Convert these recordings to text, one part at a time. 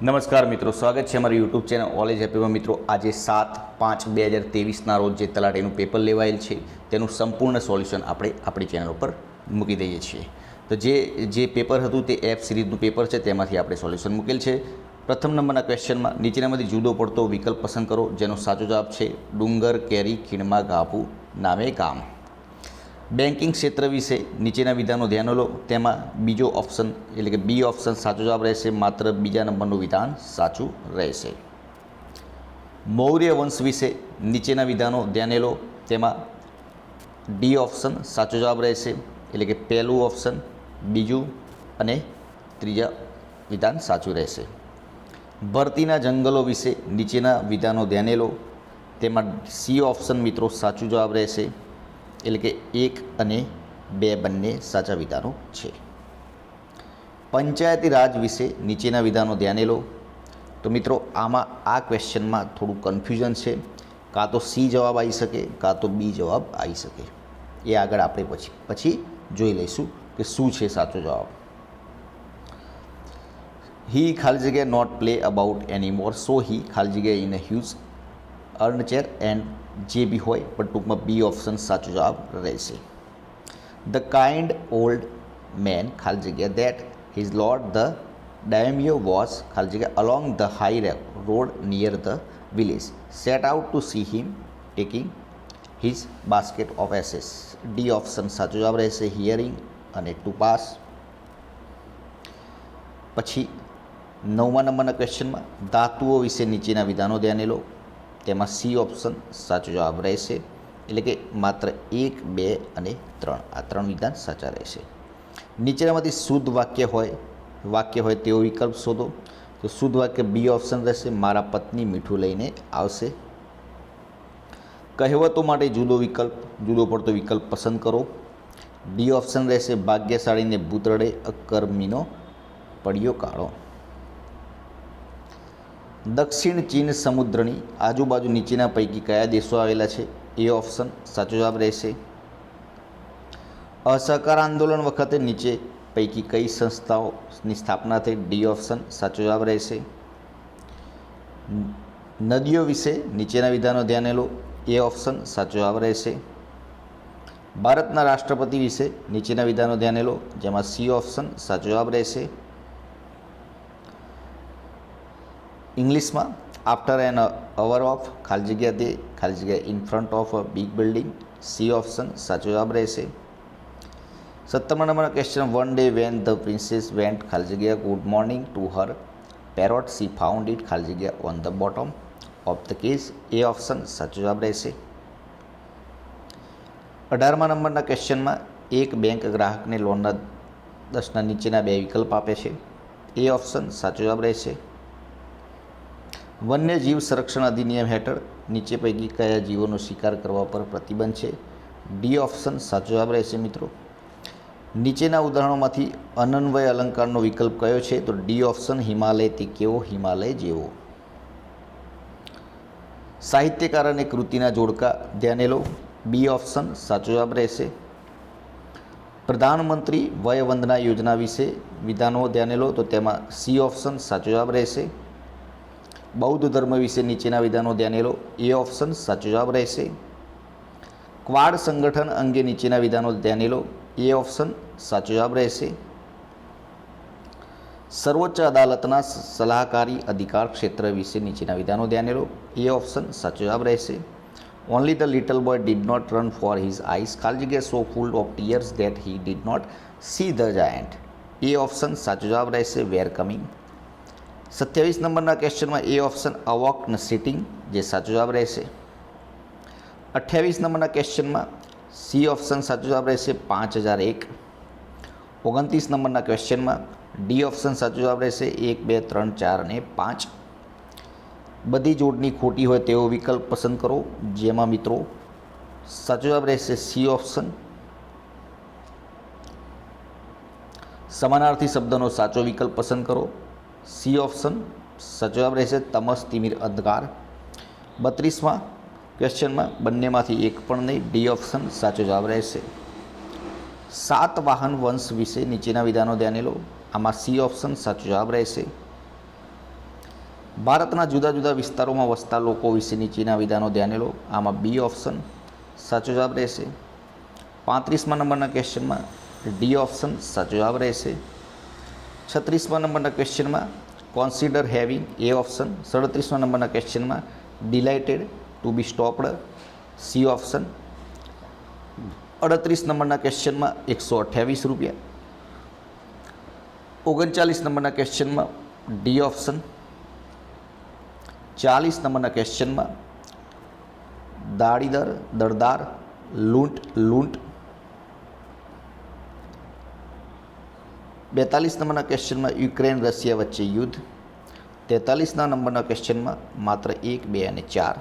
નમસ્કાર મિત્રો, સ્વાગત છે અમારી યુટ્યુબ ચેનલ ઓલેજ હેપીમાં મિત્રો, આજે સાત પાંચ બે હજાર તેવીસના રોજ જે તલાટીનું પેપર લેવાયેલ છે, તેનું સંપૂર્ણ સોલ્યુશન આપણે આપણી ચેનલ ઉપર મૂકી દઈએ છીએ. તો જે જે પેપર હતું તે એફ સિરીઝનું પેપર છે, તેમાંથી આપણે સોલ્યુશન મૂકેલ છે. પ્રથમ નંબરના ક્વેશ્ચનમાં નીચેનામાંથી જુદો પડતો વિકલ્પ પસંદ કરો, જેનો સાચો જવાબ છે, ડુંગર, કેરી, ખીણમાં ગાપુ નામે ગામ. બેન્કિંગ ક્ષેત્ર વિશે નીચેના વિધાનો ધ્યાન લો. તેમાં બીજો ઓપ્શન, એટલે કે બી ઓપ્શન સાચો જવાબ રહેશે. માત્ર બીજા નંબરનું વિધાન સાચું રહેશે. મૌર્ય વંશ વિશે નીચેના વિધાનો ધ્યાને લો. તેમાં ડી ઓપ્શન સાચો જવાબ રહેશે, એટલે કે પહેલું ઓપ્શન, બીજું અને ત્રીજા વિધાન સાચું રહેશે. ભરતીના જંગલો વિશે નીચેના વિધાનો ધ્યાને લો. તેમાં સી ઓપ્શન મિત્રો સાચું જવાબ રહેશે એટલે કે એક અને બે બંને સાચા વિધાનો છે. પંચાયતી રાજ વિશે નીચેના વિધાનો ધ્યાને લો. તો મિત્રો, આમાં આ ક્વેશ્ચનમાં થોડું કન્ફ્યુઝન છે. કાં તો સી જવાબ આવી શકે, કાં તો બી જવાબ આવી શકે. એ આગળ આપણે પછી પછી જોઈ લઈશું કે શું છે સાચો જવાબ. હી ખાલી જગ્યાએ not play about any more so he ખાલી જગ્યાએ in a huge armchair and જે બી હોય, પણ ટૂંકમાં બી ઓપ્શન સાચો જવાબ રહેશે. ધ કાઇન્ડ ઓલ્ડ મેન, ખાલી જગ્યા that his lord the daimyo was, ખાલી જગ્યા along the high road near the village. Set out to see him taking his basket of ashes. D option સાચો જવાબ રહેશે, હિયરિંગ, અને ટુ પાસ. પછી નવમા નંબરના ક્વેશ્ચનમાં ધાતુઓ વિશે નીચેના વિધાનો ધ્યાને લો. તેમાં સી ઓપ્શન સાચો જવાબ રહેશે, એટલે કે માત્ર એક, બે અને ત્રણ. આ ત્રણ વિધાન સાચા રહેશે. નીચેનામાંથી શુદ્ધ વાક્ય હોય વાક્ય હોય તેવો વિકલ્પ શોધો. તો શુદ્ધ વાક્ય બી ઓપ્શન રહેશે, મારા પત્ની મીઠું લઈને આવશે. કહેવતો માટે જુદો વિકલ્પ, જુદો પડતો વિકલ્પ પસંદ કરો. ડી ઓપ્શન રહેશે, ભાગ્યશાળીને ભૂતરડે અકર્મીનો પડ્યો કાળો દક્ષિણ ચીન સમુદ્રની આજુબાજુ નીચેના પૈકી કયા દેશો આવેલા છે? એ ઓપ્શન સાચો જવાબ રહેશે. અસહકાર આંદોલન વખતે નીચે પૈકી કઈ સંસ્થાઓની સ્થાપના થઈ? ડી ઓપ્શન સાચો જવાબ રહેશે. નદીઓ વિશે નીચેના વિધાનો ધ્યાને લો. એ ઓપ્શન સાચો જવાબ રહેશે. ભારતના રાષ્ટ્રપતિ વિશે નીચેના વિધાનો ધ્યાને લો, જેમાં સી ઓપ્શન સાચો જવાબ રહેશે. ઇંગ્લિશમાં આફ્ટર એન અવર ઓફ ખાલી જગ્યા દે, ખાલી જગ્યા in front of a big building C option સાચો જવાબ રહેશે. સત્તરમા નંબરના question one day when the princess went ખાલી જગ્યા good morning to her parrot she found it ખાલી જગ્યા on the bottom of the case A option સાચો જવાબ રહેશે. અઢારમા નંબરના ક્વેશ્ચનમાં એક બેંક ગ્રાહકને લોનના દસના નીચેના બે વિકલ્પ આપે છે. એ ઓપ્શન સાચો જવાબ રહેશે. વન્યજીવ સંરક્ષણ અધિનિયમ હેઠળ નીચે પૈકી કયા જીવોનો શિકાર કરવા પર પ્રતિબંધ છે? ડી ઓપ્શન સાચો જવાબ રહેશે મિત્રો. નીચેના ઉદાહરણોમાંથી અનન્વય અલંકારનો વિકલ્પ કયો છે? તો ડી ઓપ્શન હિમાલય તે કેવો હિમાલય જેવો. સાહિત્યકાર અને કૃતિના જોડકા ધ્યાને લો. બી ઓપ્શન સાચો જવાબ રહેશે. પ્રધાનમંત્રી વય વંદના યોજના વિશે વિધાનો ધ્યાને લો. તો તેમાં સી ઓપ્શન સાચો જવાબ રહેશે. બૌદ્ધ ધર્મ વિશે નીચેના વિધાનો ધ્યાને લો. એ ઓપ્શન સાચો જવાબ રહેશે. ક્વાડ સંગઠન અંગે નીચેના વિધાનો ધ્યાને લો. એ ઓપ્શન સાચો જવાબ રહેશે. સર્વોચ્ચ અદાલતના સલાહકારી અધિકાર ક્ષેત્ર વિશે નીચેના વિધાનો ધ્યાને લો. એ ઓપ્શન સાચો જવાબ રહેશે. Only the little boy did not run for his eyes ખાલી જગ્યા so full of tears that he did not see the giant A option સાચો જવાબ રહેશે. વેર કમિંગ સત્યાવીસ નંબરના ક્વેશ્ચનમાં એ ઓપ્શન અવોક ન સિટિંગ, જે સાચો જવાબ રહેશે. અઠ્યાવીસ નંબરના ક્વેશ્ચનમાં સી ઓપ્શન સાચો જવાબ રહેશે પાંચ હજાર એક. ઓગણત્રીસ નંબરના ક્વેશ્ચનમાં ડી ઓપ્શન સાચો જવાબ રહેશે એક, બે, ત્રણ, ચાર અને પાંચ. બધી જોડની ખોટી હોય તેવો વિકલ્પ પસંદ કરો, જેમાં મિત્રો સાચો જવાબ રહેશે સી ઓપ્શન. સમાનાર્થી શબ્દનો સાચો વિકલ્પ પસંદ કરો સી ઓપ્શન સાચો જવાબ રહેશે તમસ તિમિર અંધકાર બત્રીસમાં ક્વેશ્ચનમાં બંનેમાંથી એક પણ નહીં, ડી ઓપ્શન સાચો જવાબ રહેશે. સાત વાહન વંશ વિશે નીચેના વિધાનો ધ્યાને લો, આમાં સી ઓપ્શન સાચો જવાબ રહેશે. ભારતના જુદા જુદા વિસ્તારોમાં વસતા લોકો વિશે નીચેના વિધાનો ધ્યાને લો, આમાં બી ઓપ્શન સાચો જવાબ રહેશે. પાંત્રીસમાં નંબરના ક્વેશ્ચનમાં ડી ઓપ્શન સાચો જવાબ રહેશે. છત્રીસમાં નંબરના ક્વેશ્ચનમાં કોન્સિડર હેવિંગ એ ઓપ્શન સડત્રીસમાં નંબરના ક્વેશ્ચનમાં delighted to be stopped C option અડત્રીસ નંબરના ક્વેશ્ચનમાં એકસો અઠ્યાવીસ રૂપિયા. ઓગણચાલીસ નંબરના ક્વેશ્ચનમાં ડી ઓપ્શન ચાલીસ નંબરના ક્વેશ્ચનમાં દાડીદર, દરદાર, લૂંટ લૂંટ બેતાલીસ નંબરના ક્વેશ્ચનમાં યુક્રેન, રશિયા વચ્ચે યુદ્ધ. તેતાલીસના નંબરના ક્વેશ્ચનમાં માત્ર એક, બે અને ચાર.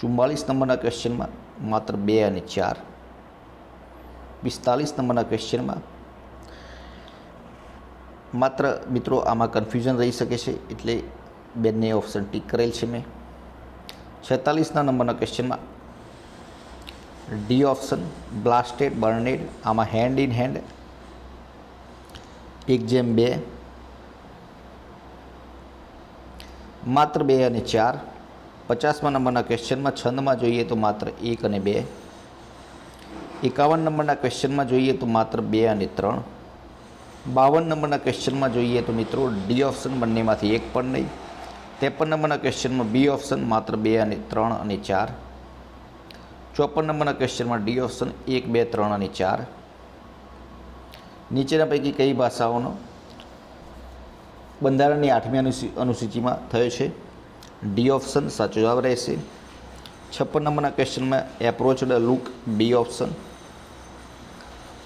ચુમ્માલીસ નંબરના ક્વેશ્ચનમાં માત્ર બે અને ચાર. પિસ્તાલીસ નંબરના ક્વેશ્ચનમાં માત્ર, મિત્રો, આમાં કન્ફ્યુઝન રહી શકે છે, એટલે બંને ઓપ્શન ટીક કરેલ છે મેં. છેતાલીસના નંબરના ક્વેશ્ચનમાં ડી ઓપ્શન બ્લાસ્ટેડ બર્નેડ આમાં હેન્ડ ઇન હેન્ડ એક જેમ બે. માત્ર બે અને ચાર. પચાસમાં નંબરના ક્વેશ્ચનમાં છંદમાં જોઈએ તો માત્ર એક અને બે. એકાવન નંબરના ક્વેશ્ચનમાં જોઈએ તો માત્ર બે અને ત્રણ. બાવન નંબરના ક્વેશ્ચનમાં જોઈએ તો મિત્રો ડી ઓપ્શન બંનેમાંથી એક પણ નહીં. ત્રેપન નંબરના ક્વેશ્ચનમાં બી ઓપ્શન માત્ર બે અને ત્રણ અને ચાર. ચોપન નંબરના ક્વેશ્ચનમાં ડી ઓપ્શન એક, બે, ત્રણ અને ચાર. નીચેના પૈકી કઈ ભાષાઓનો બંધારણની આઠમી અનુસૂ, અનુસૂચિમાં થયો છે? ડી ઓપ્શન સાચો જવાબ રહેશે. છપ્પન નંબરના ક્વેશ્ચનમાં approach the look B option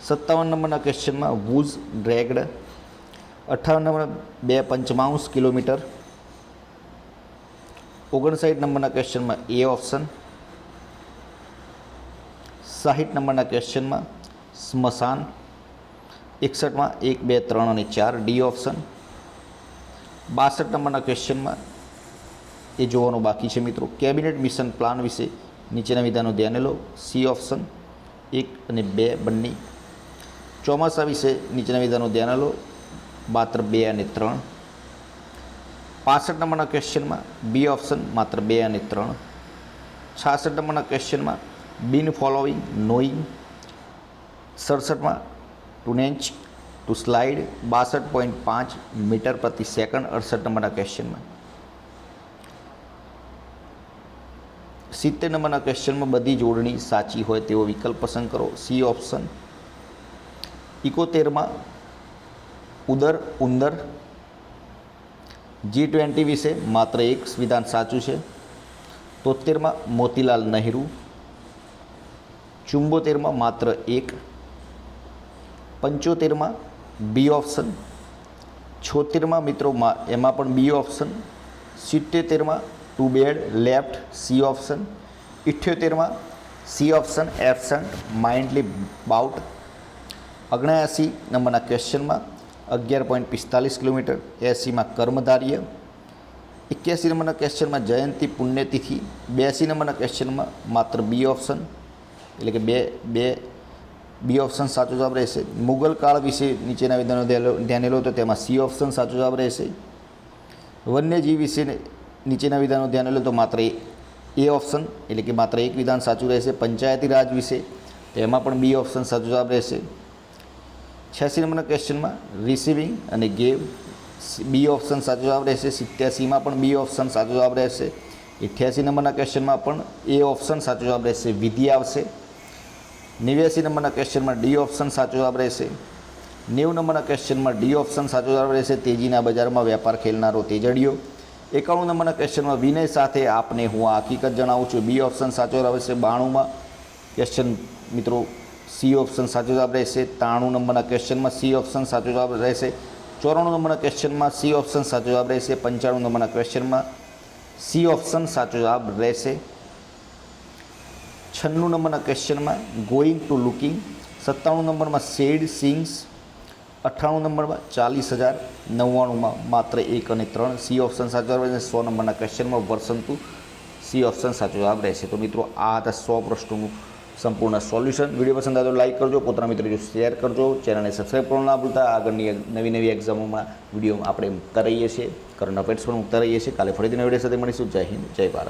સત્તાવન નંબરના ક્વેશ્ચનમાં વૂઝ ડ્રેગડ અઠાવન નંબર બે પંચમાંશ કિલોમીટર. ઓગણસાઠ નંબરના ક્વેશ્ચનમાં એ ઓપ્શન સાહીઠ નંબરના ક્વેશ્ચનમાં સ્મશાન. એકસઠમાં એક, બે, ત્રણ અને ચાર ડી ઓપ્શન બાસઠ નંબરના ક્વેશ્ચનમાં એ જોવાનું બાકી છે મિત્રો. કેબિનેટ મિશન પ્લાન વિશે નીચેના વિધાનો ધ્યાને લો. સી ઓપ્શન એક અને બે બંને. ચોમાસા વિશે નીચેના વિધાનો ધ્યાને લો. માત્ર બે અને ત્રણ. પાસઠ નંબરના ક્વેશ્ચનમાં બી ઓપ્શન માત્ર બે અને ત્રણ. છાસઠ નંબરના ક્વેશ્ચનમાં બિન ફોલોઈંગ નોઈંગ સડસઠમાં ટુ નેન્ચ ટુ સ્લાઇડ બાસઠ પોઈન્ટ પાંચ મીટર પ્રતિ સેકન્ડ અડસઠ નંબરના ક્વેશ્ચનમાં સિત્તેર નંબરના ક્વેશ્ચનમાં બધી જોડણી સાચી હોય તેવો વિકલ્પ પસંદ કરો. સી ઓપ્શન ઇકોતેરમાં ઉદર, ઉંદર. જી ટ્વેન્ટી વિશે માત્ર એક વિધાન સાચું છે. તોતેરમાં મોતીલાલ નહેરુ. ચુંબોતેરમાં માત્ર એક પંચોતેરમાં બી ઓપ્શન છોતેરમાં મિત્રો એમાં પણ B option સિત્તેરમાં to bed left C option ઇઠ્યોતેરમાં C option absent mindly bout ઓગણ્યાસી નંબરના ક્વેશ્ચનમાં અગિયાર પોઈન્ટ પિસ્તાલીસ કિલોમીટર, એંસીમાં કર્મધાર્ય, એક્યાસી નંબરના ક્વેશ્ચનમાં જયંતી પુણ્યતિથિ બ્યાસી નંબરના ક્વેશ્ચનમાં માત્ર બી ઓપ્શન એટલે કે બે બે બી ઓપ્શન સાચો જવાબ રહેશે. મુગલ કાળ વિશે નીચેના વિધાનો ધ્યાને લો તો તેમાં સી ઓપ્શન સાચો જવાબ રહેશે. વન્યજીવ વિશે નીચેના વિધાનો ધ્યાને લો તો માત્ર એ ઓપ્શન, એટલે કે માત્ર એક વિધાન સાચું રહેશે. પંચાયતી રાજ વિશે, તેમાં પણ બી ઓપ્શન સાચો જવાબ રહેશે. છ્યાસી નંબરના ક્વેશ્ચનમાં રિસીવિંગ અને ગેવ બી ઓપ્શન સાચો જવાબ રહેશે. સિત્યાસીમાં પણ બી ઓપ્શન સાચો જવાબ રહેશે. અઠ્યાસી નંબરના ક્વેશ્ચનમાં પણ એ ઓપ્શન સાચો જવાબ રહેશે. વિધિ આવશે. નેવ્યાસી નંબરના ક્વેશ્ચનમાં ડી ઓપ્શન સાચો જવાબ રહેશે. નેવું નંબરના ક્વેશ્ચનમાં ડી ઓપ્શન સાચો જવાબ રહેશે. તેજીના બજારમાં વેપાર ખેલનારો તેજડીઓ એકાણું નંબરના ક્વેશ્ચનમાં વિનય સાથે આપને હું આ હકીકત જણાવું છું. બી ઓપ્શન સાચો જવાબ રહેશે બાણુંમાં. ક્વેશ્ચન મિત્રો, સી ઓપ્શન સાચો જવાબ રહેશે. ત્રાણું નંબરના ક્વેશ્ચનમાં સી ઓપ્શન સાચો જવાબ રહેશે. ચોરાણું નંબરના ક્વેશ્ચનમાં સી ઓપ્શન સાચો જવાબ રહેશે. પંચાણું નંબરના ક્વેશ્ચનમાં સી ઓપ્શન સાચો જવાબ રહેશે. છન્નું નંબરના ક્વેશ્ચનમાં ગોઈંગ ટુ લુકિંગ સત્તાણું નંબરમાં શેડ સિંગ્સ અઠ્ઠાણું નંબરમાં ચાલીસ હજાર, નવ્વાણુંમાં માત્ર એક અને ત્રણ. સી ઓપ્શન સાચો જવાબ રહેશે, સો નંબરના ક્વેશ્ચનમાં વર્સન ટુ સી ઓપ્શન સાચો જવાબ રહેશે. તો મિત્રો, આ હતા સો પ્રશ્નોનું સંપૂર્ણ સોલ્યુશન વીડિયો પસંદ આવે તો લાઈક કરજો, પોતાના મિત્રો જો શેર કરજો, ચેનલને સબસ્ક્રાઈબ કરવાનું ના ભૂલતા. આગળની નવી નવી એક્ઝામોમાં વીડિયો આપણે મૂકતા છીએ. કરંટ અફેર્સ પણ મૂકતા રહીએ છીએ. કાલે ફરીથી નવી વીડિયો સાથે મળીશું. જય હિન્દ, જય ભારત.